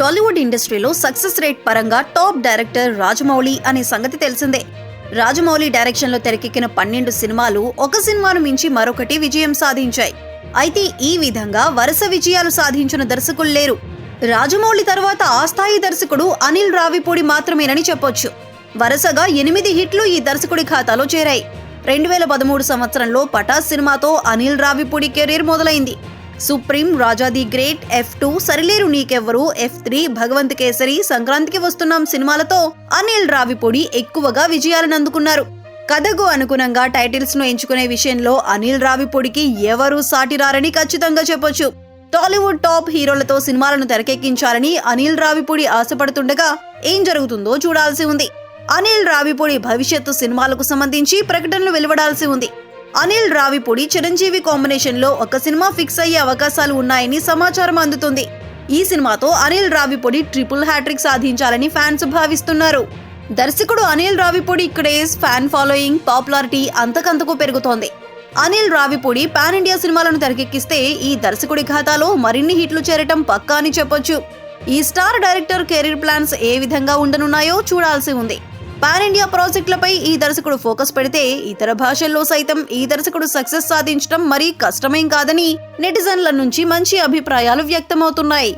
టాలీవుడ్ ఇండస్ట్రీలో success rate పరంగా top director Rajamouli అనే సంగతి తెలిసిందే. రాజమౌళి డైరెక్షన్లో తెరకెక్కిన పన్నెండు సినిమాలు ఒక సినిమాను మించి మరొకటి విజయం సాధించాయి. అయితే ఈ విధంగా వరుస విజయాలు సాధించిన దర్శకులు లేరు. రాజమౌళి తర్వాత ఆ స్థాయి దర్శకుడు అనిల్ రావిపూడి మాత్రమేనని చెప్పొచ్చు. వరుసగా ఎనిమిది హిట్లు ఈ దర్శకుడి ఖాతాలో చేరాయి. రెండు వేల పదమూడు సంవత్సరంలో పటాస్ సినిమాతో అనిల్ రావిపూడి కెరీర్ మొదలైంది. Supreme Raja the great F two Sarileru Neekevvaru? F three Bhagavanth Kesari Sankranthiki Vasthunnam సినిమాలతో. అనిల్ రావిపూడి ఎక్కువగా విజయాలను అందుకున్నారు. కథకు అనుగుణంగా టైటిల్స్ను ఎంచుకునే విషయంలో అనిల్ రావిపూడికి ఎవరూ సాటిరారని ఖచ్చితంగా చెప్పొచ్చు. టాలీవుడ్ టాప్ హీరోలతో సినిమాలను తెరకెక్కించాలని అనిల్ రావిపూడి ఆశపడుతుండగా ఏం జరుగుతుందో చూడాల్సి ఉంది. అనిల్ రావిపూడి భవిష్యత్తు సినిమాలకు సంబంధించి ప్రకటనలు వెలువడాల్సి ఉంది. అనిల్ రావిపూడి చిరంజీవి కాంబినేషన్లో ఒక సినిమా ఫిక్స్ అయ్యే అవకాశాలు ఉన్నాయని సమాచారం అందుతుంది. ఈ సినిమాతో అనిల్ రావిపూడి ట్రిపుల్ హ్యాట్రిక్ సాధించాలని ఫ్యాన్స్ భావిస్తున్నారు. దర్శకుడు Anil Ravipudi craze fan following popularity అంతకంతకు పెరుగుతోంది. అనిల్ రావిపూడి పాన్ ఇండియా సినిమాలను తెరకెక్కిస్తే ఈ దర్శకుడి ఖాతాలో మరిన్ని హిట్లు చేరటం పక్కా అని చెప్పొచ్చు. ఈ స్టార్ డైరెక్టర్ కెరీర్ ప్లాన్స్ ఏ విధంగా ఉండనున్నాయో చూడాల్సి ఉంది. పాన్ ఇండియా ప్రాజెక్టులపై ఈ దర్శకుడు ఫోకస్ పెడితే ఇతర భాషల్లో సైతం ఈ దర్శకుడు సక్సెస్ సాధించడం మరీ కష్టమేం కాదని నెటిజన్ల నుంచి మంచి అభిప్రాయాలు వ్యక్తమవుతున్నాయి.